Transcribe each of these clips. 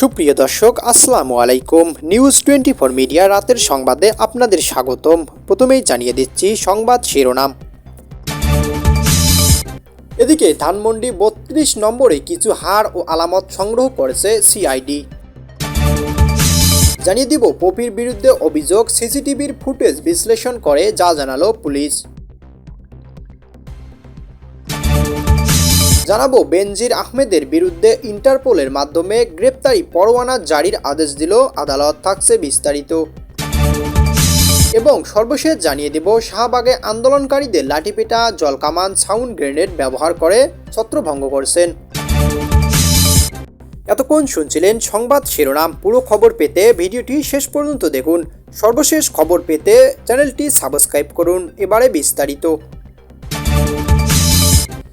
সুপ্রিয় দর্শক, আসসালামু আলাইকুম। নিউজ টোয়েন্টি ফোর মিডিয়া রাতের সংবাদে আপনাদের স্বাগতম। প্রথমেই জানিয়ে দিচ্ছি সংবাদ শিরোনাম। এদিকে ধানমন্ডি বত্রিশ নম্বরে কিছু হাড় ও আলামত সংগ্রহ করেছে সিআইডি জানিয়ে দিব, পপির বিরুদ্ধে অভিযোগ, সিসিটিভির ফুটেজ বিশ্লেষণ করে যা জানালো পুলিশ। জানাব, বেনজির আহমেদের বিরুদ্ধে ইন্টারপোলের মাধ্যমে গ্রেপ্তারি পরোয়ানা জারির আদেশ দিল আদালত, থাকছে বিস্তারিত। এবং সর্বশেষ জানিয়ে দেব, শাহবাগে আন্দোলনকারীদের লাঠিপেটা, জলকামান সাউন্ড গ্রেনেড ব্যবহার করে ছত্রভঙ্গ করছেন। এতক্ষণ শুনছিলেন সংবাদ শিরোনাম, পুরো খবর পেতে ভিডিওটি শেষ পর্যন্ত দেখুন। সর্বশেষ খবর পেতে চ্যানেলটি সাবস্ক্রাইব করুন। এবারে বিস্তারিত।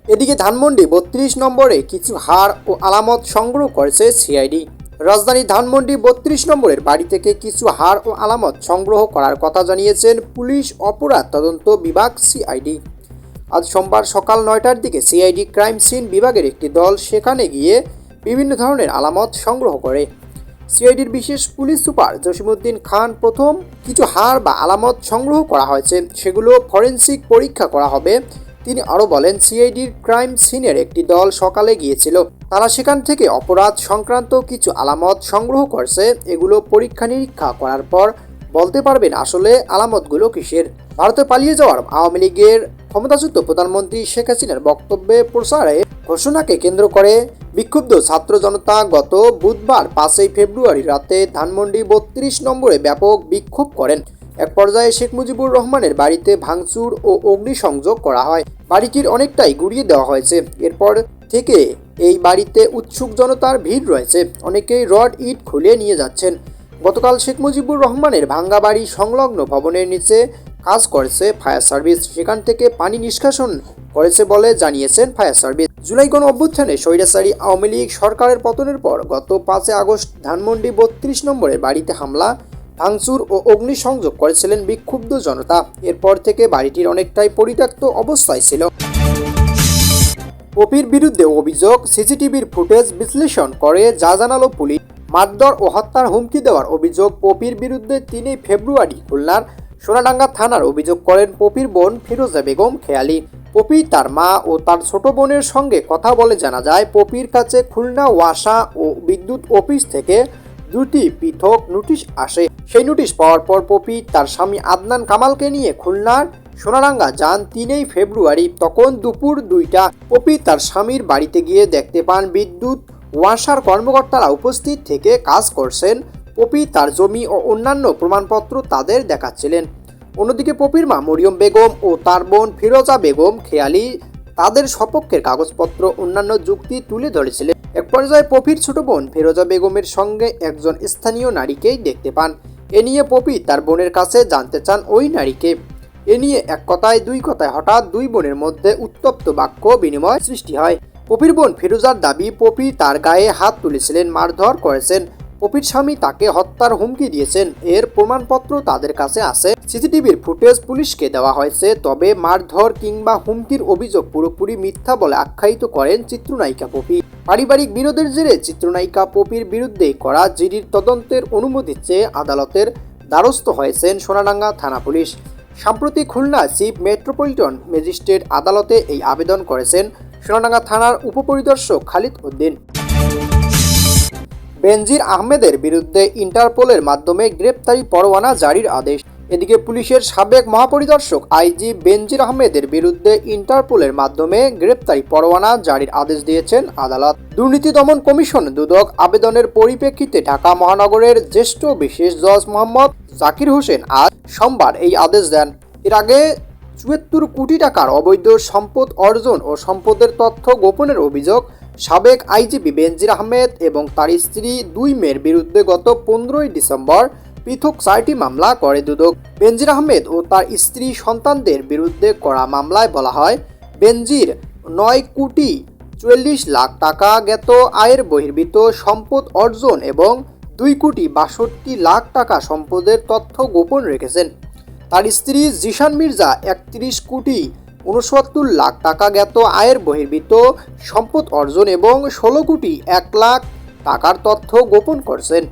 এদিকে ধানমন্ডি বত্রিশ নম্বরে কিছু হার ও আলামত সংগ্রহ করেছে সিআইডি। রাজধানী ধানমন্ডি বত্রিশ নম্বরের বাড়ি থেকে কিছু হার ও আলামত সংগ্রহ করার কথা জানিয়েছেন পুলিশ অপরাধ তদন্ত বিভাগ সিআইডি। আজ সোমবার সকাল নয়টার দিকে সিআইডি ক্রাইম সিন বিভাগের একটি দল সেখানে গিয়ে বিভিন্ন ধরনের আলামত সংগ্রহ করে। সিআইডির বিশেষ পুলিশ সুপার জসিমউদ্দিন খান প্রথম, কিছু হার বা আলামত সংগ্রহ করা হয়েছে, সেগুলো ফরেন্সিক পরীক্ষা করা হবে তিনি আরও বলেন, সিআইডির ক্রাইম সিনের একটি দল সকালে গিয়েছিল। তারা সেখান থেকে অপরাধ সংক্রান্ত কিছু আলামত সংগ্রহ করছে। এগুলো পরীক্ষা নিরীক্ষা করার পর বলতে পারবেন আসলে আলামতগুলো কিসের। ভারতে পালিয়ে যাওয়ার আওয়ামী লীগের ক্ষমতাচ্যুত প্রধানমন্ত্রী শেখ হাসিনার বক্তব্যে প্রসারে ঘোষণাকে কেন্দ্র করে বিক্ষুব্ধ ছাত্র জনতা গত বুধবার পাঁচই ফেব্রুয়ারি রাতে ধানমন্ডি বত্রিশ নম্বরে ব্যাপক বিক্ষোভ করেন। এক পর্যায়ে শেখ মুজিবুর রহমানের বাড়িতে ভাঙচুর ও অগ্নিসংযোগ করা হয়। বাড়িটির অনেকটাই গুড়িয়ে দেওয়া হয়েছে। এরপর থেকে এই বাড়িতে উৎসুক জনতার ভিড় রয়েছে। অনেকেই রড ইট খুলে নিয়ে যাচ্ছেন। গতকাল শেখ মুজিবুর রহমানের ভাঙ্গা বাড়ি সংলগ্ন ভবনের নিচে কাজ করেছে ফায়ার সার্ভিস। সেখান থেকে পানি নিষ্কাশন করেছে বলে জানিয়েছেন ফায়ার সার্ভিস। জুলাই গণ অভ্যুত্থানে স্বৈরাচারী আওয়ামী লীগ সরকারের পতনের পর গত পাঁচই আগস্ট ধানমন্ডি বত্রিশ নম্বরের বাড়িতে হামলা ভাঙচুর ও অগ্নিসংযোগ করেছিলেন বিক্ষুব্ধ জনতা। এরপর থেকে বাড়িটির অনেকটাই পরিত্যক্ত অবস্থায় ছিল। পপির বিরুদ্ধে অভিযোগ, সিসিটিভির ফুটেজ বিশ্লেষণ করে যা জানালো পুলিশ মারধর ও হত্যার হুমকি দেওয়ার অভিযোগ পপির বিরুদ্ধে তিনই ফেব্রুয়ারি খুলনার সোনাডাঙ্গা থানার অভিযোগ করেন পপির বোন ফিরোজা বেগম খেয়ালি। পপি তার মা ও তার ছোট বোনের সঙ্গে কথা বলে জানা যায় পপির কাছে খুলনা, ওয়াসা ও বিদ্যুৎ অফিস থেকে দুটি পৃথক নোটিশ আসে। সেই নোটিশ পাওয়ার পর পপি তার স্বামী আদনান কামালকে নিয়ে খুলনার সোনারাঙ্গা যান তিনই ফেব্রুয়ারি, তখন দুপুর দুইটা। পপি তার স্বামীর বাড়িতে গিয়ে দেখতে পান বিদ্যুৎ, ওয়াসার কর্মকর্তারা উপস্থিত থেকে কাজ করছেন। পপি তার জমি ও অন্যান্য প্রমাণপত্র তাদের দেখাচ্ছিলেন। অন্যদিকে পপির মা মরিয়ম বেগম ও তার বোন ফিরোজা বেগম খেয়ালি তাদের সপক্ষের কাগজপত্র, অন্যান্য যুক্তি তুলে ধরেছিলেন। এক পর্যায়ে পপির ছোট বোন ফেরোজা বেগমের সঙ্গে একজন স্থানীয় নারীকেই দেখতে পান। এ নিয়ে পপি তার বোনের কাছে জানতে চান ওই নারীকে। এ নিয়ে এক কথায়, দুই কথায় হঠাৎ দুই বোনের মধ্যে উত্তপ্ত বাক্য বিনিময় সৃষ্টি হয়। পপির বোন ফিরোজার দাবি, পপি তার গায়ে হাত তুলেছিলেন, মারধর করেছেন। পপির স্বামী তাকে হত্যার হুমকি দিয়েছেন। এর প্রমাণপত্র তাদের কাছে আছে। সিসিটিভির ফুটেজ পুলিশকে দেওয়া হয়েছে। তবে মারধর কিংবা হুমকির অভিযোগ পুরোপুরি মিথ্যা বলে আখ্যায়িত করেন চিত্রনায়িকা পপি। পারিবারিক বিরোধের জেরে চিত্রনায়িকা পপির বিরুদ্ধে করা জিডির তদন্তের অনুমতি চেয়ে আদালতের দ্বারস্থ হয়েছেন সোনাডাঙ্গা থানা পুলিশ। সম্প্রতি খুলনা চিফ মেট্রোপলিটন ম্যাজিস্ট্রেট আদালতে এই আবেদন করেছেন সোনাডাঙ্গা থানার উপপরিদর্শক খালিদ উদ্দিন। বেনজির আহমেদের বিরুদ্ধে ইন্টারপোলের মাধ্যমে গ্রেপ্তারি পরোয়ানা জারির আদেশ। এদিকে পুলিশের সাবেক মহাপরিদর্শক আইজি বেনজির আহমেদের বিরুদ্ধে ইন্টারপোলের মাধ্যমে গ্রেপ্তারি পরোয়ানা জারির আদেশ দিয়েছেন আদালত। দুর্নীতি দমন কমিশন দুদক আবেদনের পরিপ্রেক্ষিতে ঢাকা মহানগরের জ্যেষ্ঠ বিশেষ জজ মোহাম্মদ জাকির হোসেন আজ সোমবার এই আদেশ দেন। এর আগে চুয়াত্তর কোটি টাকার অবৈধ সম্পদ অর্জন ও সম্পদের তথ্য গোপনের অভিযোগ সাবেক আইজিপি বেনজির আহমেদ এবং তার স্ত্রী দুই মেয়ের বিরুদ্ধে গত পনেরোই ডিসেম্বর পৃথক চারটি মামলা করে দুদক। বেনজির আহমেদ ও তার স্ত্রী সন্তানদের বিরুদ্ধে করা মামলায় বলা হয়, বেনজির নয় কোটি চুয়াল্লিশ লাখ টাকা জ্ঞাত আয়ের বহির্ভূত সম্পদ অর্জন এবং দুই কোটি বাষট্টি লাখ টাকা সম্পদের তথ্য গোপন রেখেছেন। তার স্ত্রী জিশান মির্জা একত্রিশ কোটি উনসত্তর লাখ টাকা জ্ঞাত আয়ের বহির্ভূত সম্পদ অর্জন এবং ষোলো কোটি এক লাখ টাকার তথ্য গোপন করছেন।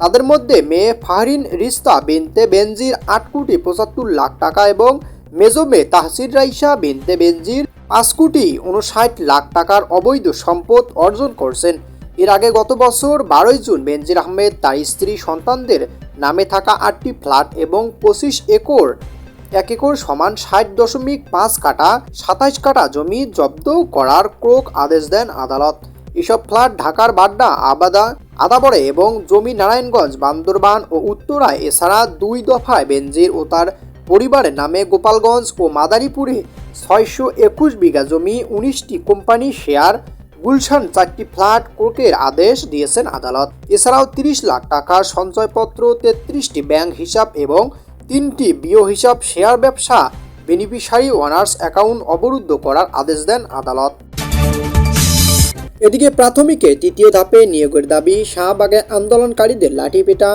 তাদের মধ্যে মেয়ে ফাহরিন, রিস্তা বিনতে বেনজির আট কোটি পঁচাত্তর লাখ টাকা এবং মেজো মেয়ে তাহসির রাইসা বিনতে বেনজির পাঁচ কোটি উনষাট লাখ টাকার অবৈধ সম্পদ অর্জন করছেন। এর আগে গত বছর বারোই জুন বেনজির আহমেদ তার স্ত্রী সন্তানদের নামে থাকা আটটি ফ্ল্যাট এবং পঁচিশ একর, এক একর সমান ষাট দশমিক পাঁচ কাটা সাতাইশ কাটা জমি জব্দ করার ক্রোক আদেশ দেন আদালত। এসব ফ্ল্যাট ঢাকার বাড্ডা, আবাদা আদাবরে এবং জমি নারায়ণগঞ্জ, বান্দরবান ও উত্তরায় এছাড়া দুই দফায় বেঞ্জির ও তার পরিবারের নামে গোপালগঞ্জ ও মাদারীপুরে ছয়শো একুশ বিঘা জমি, উনিশটি কোম্পানি শেয়ার, গুলশান চারটি ফ্ল্যাট ক্রোকের আদেশ দিয়েছেন আদালত। এছাড়াও তিরিশ লাখ টাকার সঞ্চয়পত্র, তেত্রিশটি ব্যাংক হিসাব এবং তিনটি বিও হিসাব শেয়ার ব্যবসা, বেনিফিশিয়ারি ওনার্স অ্যাকাউন্ট অবরুদ্ধ করার আদেশ দেন আদালত। এদিকে প্রাথমিকে তৃতীয় ধাপে নিয়োগের দাবি, শাহবাগে আন্দোলনকারীদের লাঠিপেটা,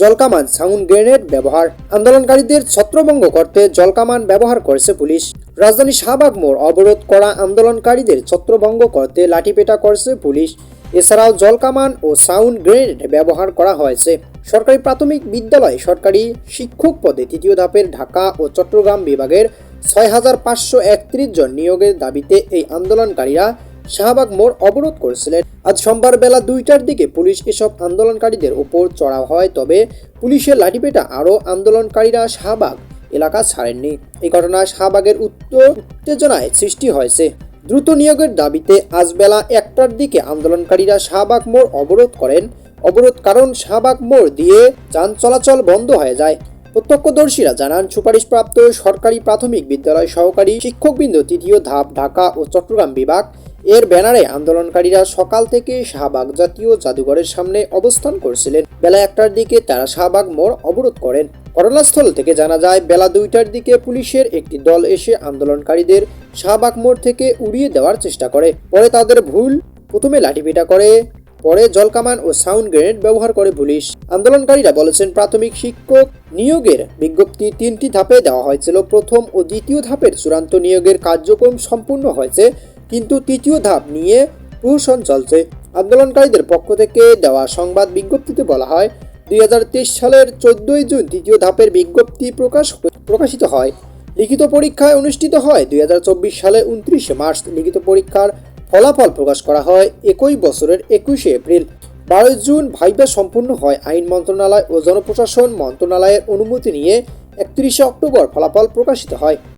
জলকামান সাউন্ড গ্রেনেড ব্যবহার। আন্দোলনকারীদের ছত্রভঙ্গ করতে জলকামান ব্যবহার করেছে পুলিশ। রাজধানী শাহবাগ মোড় অবরোধ করা আন্দোলনকারীদের ছত্রভঙ্গ করতে লাঠিপেটা করেছে পুলিশ। এছাড়াও জলকামান ও সাউন্ড গ্রেনেড ব্যবহার করা হয়েছে। সরকারি প্রাথমিক বিদ্যালয় সরকারি শিক্ষক পদে তৃতীয় ধাপের ঢাকা ও চট্টগ্রাম বিভাগের ছয় হাজার পাঁচশো একত্রিশ জন নিয়োগের দাবিতে এই আন্দোলনকারীরা শাহবাগ মোড় অবরোধ করেছিলেন। আজ সোমবার বেলা দুইটার দিকে পুলিশ এসব আন্দোলনকারীদের উপর চড়া হয়, তবে পুলিশের লাঠিপেটা আরও আন্দোলনকারীরা শাহবাগ এলাকা ছাড়েননি। এই ঘটনায় শাহবাগের উত্তর উত্তেজনায় সৃষ্টি হয়েছে। দ্রুত নিয়োগের দাবিতে আজ বেলা একটার দিকে আন্দোলনকারীরা শাহবাগ মোড় অবরোধ করেন। অবরোধ কারণ শাহবাগ মোড় দিয়ে যান চলাচল বন্ধ হয়ে যায়। প্রত্যক্ষদর্শীরা জানান, সুপারিশপ্রাপ্ত সরকারি প্রাথমিক বিদ্যালয় সহকারী শিক্ষকবৃন্দ তৃতীয় ধাপ, ঢাকা ও চট্টগ্রাম বিভাগ এর ব্যানারে আন্দোলনকারীরা সকাল থেকে শাহবাগ জাতীয় জাদুঘরের সামনে অবস্থান করছিলেন। বেলা একটার দিকে তারা শাহবাগ মোড় অবরোধ করেন। ঘটনাস্থল থেকে জানা যায়, বেলা দুইটার দিকে পুলিশের একটি দল এসে আন্দোলনকারীদের শাহবাগ মোড় থেকে উড়িয়ে দেওয়ার চেষ্টা করে। পরে তাদের ভুল প্রথমে লাঠিপিটা করে, পরে জলকামান ও সাউন্ড গ্রেনেড ব্যবহার করে পুলিশ। আন্দোলনকারীরা বলেছেন, প্রাথমিক শিক্ষক নিয়োগের বিজ্ঞপ্তি তিনটি ধাপে দেওয়া হয়েছিল। প্রথম ও দ্বিতীয় ধাপের চূড়ান্ত নিয়োগের কার্যক্রম সম্পূর্ণ হয়েছে। কিন্তু তৃতীয় ধাপ নিয়ে প্রহসন চলছে। আন্দোলনকারীদের পক্ষ থেকে দেওয়া সংবাদ বিজ্ঞপ্তিতে বলা হয়, দুই হাজার তেইশ সালের চোদ্দই জুন তৃতীয় ধাপের বিজ্ঞপ্তি প্রকাশ প্রকাশিত হয়। লিখিত পরীক্ষায় অনুষ্ঠিত হয়, দুই হাজার চব্বিশ সালে উনত্রিশে মার্চ লিখিত পরীক্ষার ফলাফল প্রকাশ করা হয়, একই বছরের একুশে এপ্রিল। বারোই জুন ভাইবা সম্পূর্ণ হয়। আইন মন্ত্রণালয় ও জনপ্রশাসন মন্ত্রণালয়ের অনুমতি নিয়ে একত্রিশে অক্টোবর ফলাফল প্রকাশিত হয়।